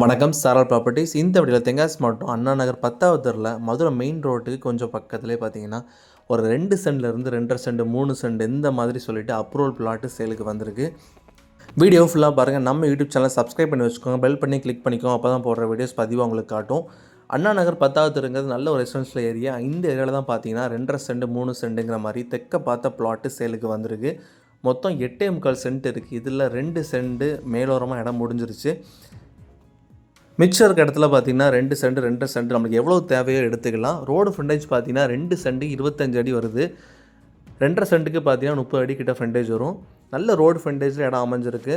வணக்கம் சாரல் ப்ராப்பர்ட்டிஸ் இந்த வடிவில் தெங்காஸ் மாவட்டம் அண்ணா நகர் பத்தாவது தெருவில் மதுரை மெயின் ரோட்டுக்கு கொஞ்சம் பக்கத்துலேயே பார்த்தீங்கன்னா ஒரு ரெண்டு சென்ட்லேருந்து ரெண்டரை சென்ட் மூணு சென்ட் இந்த மாதிரி சொல்லிவிட்டு அப்ரூவல் பிளாட்டு சேலுக்கு வந்திருக்கு. வீடியோ ஃபுல்லாக பாருங்கள் நம்ம யூடியூப் சேனல் சப்ஸ்கிரைப் பண்ணி வச்சுக்கோங்க. பெல் பண்ணி கிளிக் பண்ணிக்கோங்க. அப்போ தான் போடுற வீடியோஸ் பதிவாக உங்களுக்கு காட்டும். அண்ணா நகர் பத்தாவது தெருங்கிறது நல்ல ஒரு ரெசிடென்ஷியல் ஏரியா இந்த ஏரியாவில் தான் பார்த்தீங்கன்னா ரெண்டரை சென்ட் மூணு சென்ட்டுங்கிற மாதிரி தெக்க பார்த்த பிளாட்டு சேலுக்கு வந்திருக்கு. மொத்தம் எட்டே முக்கால் சென்ட் இருக்குது இதில் ரெண்டு சென்ட் மேலோரமாக இடம் முடிஞ்சிருச்சு. மிச்சம் இருக்க இடத்துல பார்த்தீங்கன்னா ரெண்டு சென்ட் ரெண்டு சென்ட் நம்மளுக்கு எவ்வளோ தேவையோ எடுத்துக்கலாம். ரோடு ஃப்ரண்டேஜ் பார்த்தீங்கன்னா ரெண்டு சென்ட் இருபத்தஞ்சு அடி வருது. ரெண்டரை சென்ட்டுக்கு பார்த்தீங்கன்னா முப்பது அடி கிட்ட ஃப்ரண்டேஜ் வரும். நல்ல ரோடு ஃப்ரண்டேஜில் இடம் அமைஞ்சிருக்கு.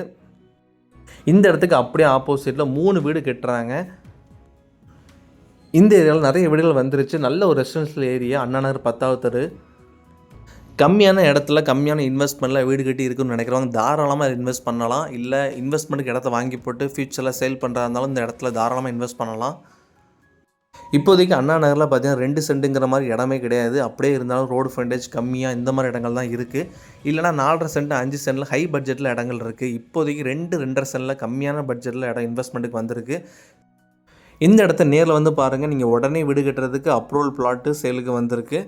இந்த இடத்துக்கு அப்படியே ஆப்போசிட்டில் மூணு வீடு கட்டுறாங்க. இந்த ஏரியாவில் நிறைய வீடுகள் வந்துருச்சு. நல்ல ஒரு ரெசிடென்ஷியல் ஏரியா அண்ணா நகர் பத்தாவது தெரு கம்மியான இடத்துல கம்மியான இன்வெஸ்ட்மெண்ட்டில் வீடு கட்டி இருக்குன்னு நினைக்கிறவங்க தாராளமாக இன்வெஸ்ட் பண்ணலாம். இல்லை இன்வெஸ்ட்மெண்ட்டுக்கு இடத்த வாங்கி போட்டு ஃப்யூச்சரில் சேல் பண்ணுறதா இருந்தாலும் இந்த இடத்துல தாராளமாக இன்வெஸ்ட் பண்ணலாம். இப்போதைக்கு அண்ணா நகரில் பார்த்தீங்கன்னா ரெண்டு சென்ட்டுங்கிற மாதிரி இடமே கிடையாது. அப்படியே இருந்தாலும் ரோடு ஃப்ரண்டேஜ் கம்மியாக இந்த மாதிரி இடங்கள் தான் இருக்குது இல்லைனா நாலரை சென்ட் அஞ்சு சென்ட்டில் ஹை பட்ஜெட்டில் இடங்கள் இருக்குது இப்போதைக்கு ரெண்டு ரெண்டரை சென்ட்டில் கம்மியான பட்ஜெட்டில் இடம் இன்வெஸ்ட்மெண்ட்டுக்கு வந்திருக்கு. இந்த இடத்த நேரில் வந்து பாருங்கள் நீங்கள் உடனே வீடு கட்டுறதுக்கு அப்ரூவல் பிளாட்டு சேலுக்கு வந்திருக்கு.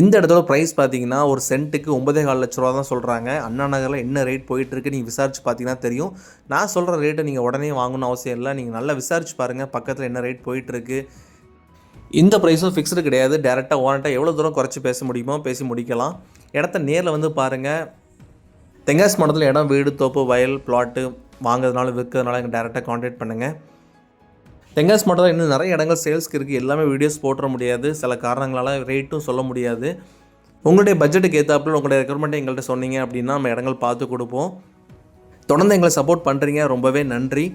இந்த இடத்தோட ப்ரைஸ் பார்த்தீங்கன்னா ஒரு சென்ட்டுக்கு ஒன்பதே கால் லட்ச ரூபா தான் சொல்கிறாங்க அண்ணா நகரில் என்ன ரேட் போயிட்டுருக்கு நீங்கள் விசாரிச்சு பார்த்தீங்கன்னா தெரியும். நான் சொல்கிற ரேட்டை நீங்கள் உடனே வாங்கணும்னு அவசியம் இல்லை. நீங்கள் நல்லா விசாரிச்சு பாருங்கள் பக்கத்தில் என்ன ரேட் போயிட்டுருக்கு. இந்த ப்ரைஸும் ஃபிக்ஸ்டு கிடையாது. டேரெக்டாக ஓனட்டாக எவ்வளோ தூரம் குறைச்சி பேச முடியுமோ பேசி முடிக்கலாம். இடத்த நேரில் வந்து பாருங்கள் தெங்காசி மாவட்டத்தில் இடம் வீடு தோப்பு வயல் பிளாட்டு வாங்குறதுனால விற்கிறதுனால எங்கள் டேரெக்டாக காண்டாக்ட் பண்ணுங்கள் தென்காசி மாவட்டத்தில் இன்னும் நிறைய இடங்கள் சேல்ஸ்க்கு இருக்குது எல்லாமே வீடியோஸ் போட்டுற முடியாது. சில காரணங்களால் ரேட்டும் சொல்ல முடியாது. உங்களுடைய பட்ஜெட்டுக்கு ஏற்றாப்புல உங்களுடைய ரெக்குவயர்மெண்ட்டை எங்கள்கிட்ட சொன்னீங்க அப்படின்னா நம்ம இடங்கள் பார்த்து கொடுப்போம். தொடர்ந்து எங்களை சப்போர்ட் பண்ணுறீங்க ரொம்பவே நன்றி.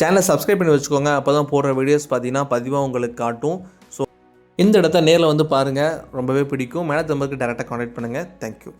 சேனலை சப்ஸ்கிரைப் பண்ணி வச்சுக்கோங்க. அப்போ தான் போடுற வீடியோஸ் பார்த்தீங்கன்னா பதிவாக உங்களுக்கு காட்டும். ஸோ இந்த இடத்த நேரில் வந்து பாருங்கள் ரொம்பவே பிடிக்கும். மேலே தம்பருக்கு டேரெக்டாக காண்டாக்ட் பண்ணுங்கள் தேங்க்யூ